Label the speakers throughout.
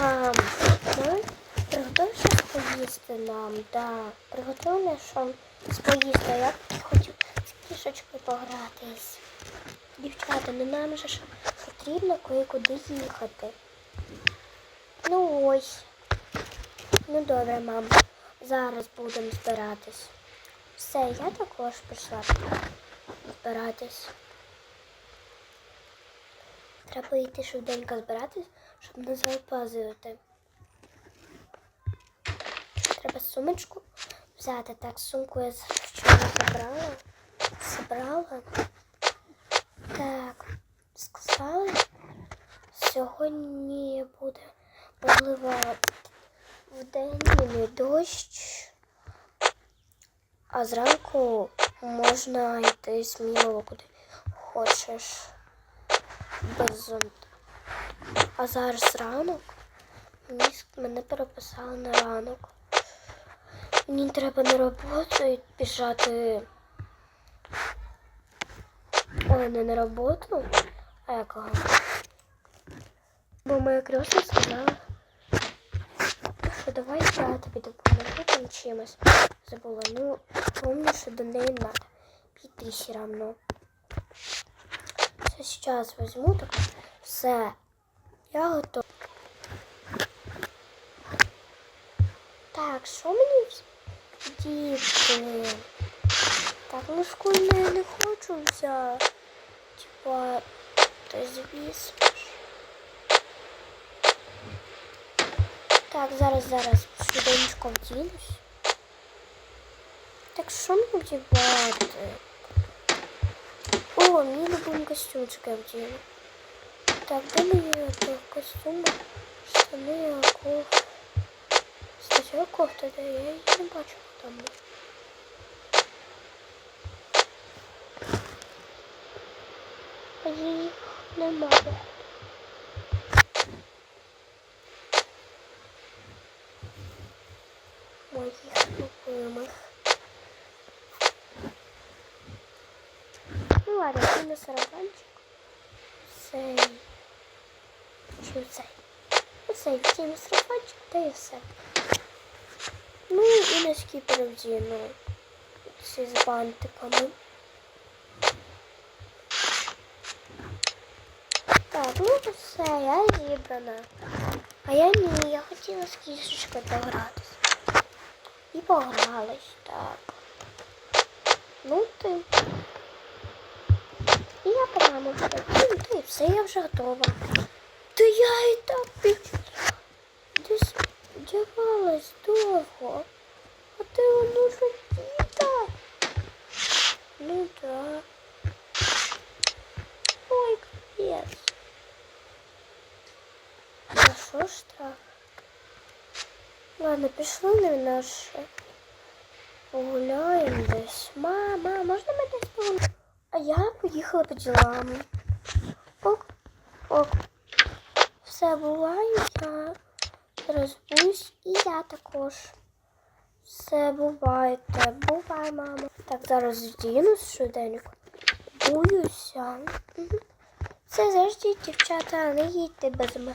Speaker 1: Мам, приготуй щось поїсти нам, да. Приготуй нам щось поїсти, я хотів з кішечкою погратись. Дівчата, ну нам же ж потрібно кое-куди їхати. Ну ось. Ну добре, мам. Зараз будемо збиратись. Все, я також пішла збиратись. Треба йти швиденько збиратись, щоб не запазити. Треба сумочку взяти. Так, сумку я вчора забрала. Забрала. Так, сказали, сьогодні буде можливо в день не дощ, а зранку можна йти сміло куди хочеш без зонта. А зараз ранок. Мене переписали на ранок. Мені треба на роботу біжати. Ой, не на роботу, а якого? Бо моя крестна сказала, що давай я тобі допоможу там чимось. Забула. Ну, помню, що до неї треба піти все равно. Сейчас возьму так. Все. Я готова. Так, що мені діти? Так, ну школьне я не хочу взяти. Типа, то звісно. Так, зараз, зараз швиденько вдінусь. Так що мені вдівати? О, мій любимий костюмчик я вдіну. Так, де мені той костюм? Штани, а кофта. Кстати, а кофта, де я її не бачу там. А її немає. Моїх Ладно, це на сарафанчик. Цей. Чи цей? Оцей втім сарафанчик, та і все. Ну і носки перевдіну. Ці з бантиками. Так, ну все, я зібрана. А я ні, я хотіла з кішечкою погратися. І погрались, так. Ну ти. І я по-моєму вже ну, все, я вже готова. Та я і так піч. Десь вдягалась довго. А ти воно вже діта. Ну так. Ой, капець. А що ж так? Ладно, пішли на наше. Погуляємо десь. Мама, можна ми десь погуляємо? А я поїхала по ділам. Ок, ок. Все буває, я розбусь і я також. Все бувайте, бувай, мама. Так, зараз вдінусь швиденько. Буюся. Мгм. Все, завжди, дівчата, не їдьте без мене.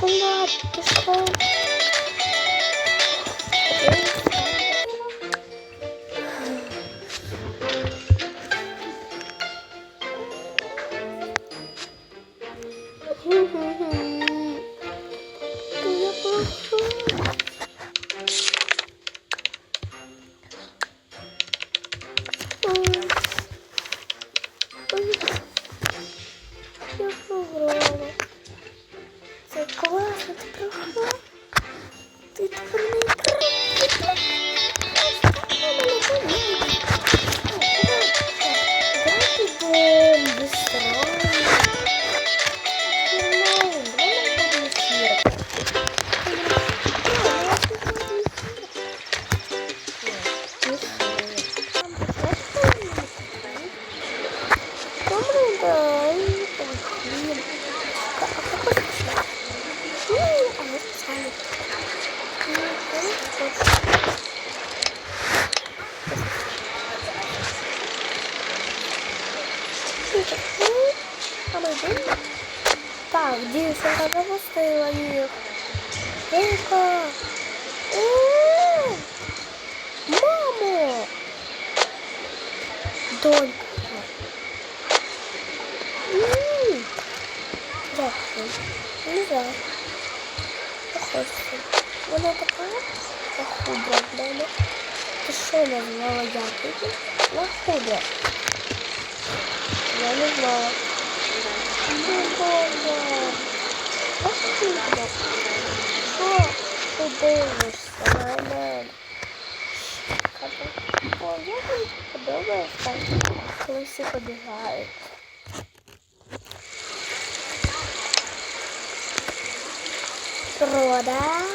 Speaker 1: こんばんは。Так, дівчинка запустила їх. Віка! Е, Мамо! Донька. Дякую. Не знаю. Похожся. Вона така похудра в мене. Ти що назвала якою? Вона худра. Я не знала. Подобається, коли всі побігають. Прода.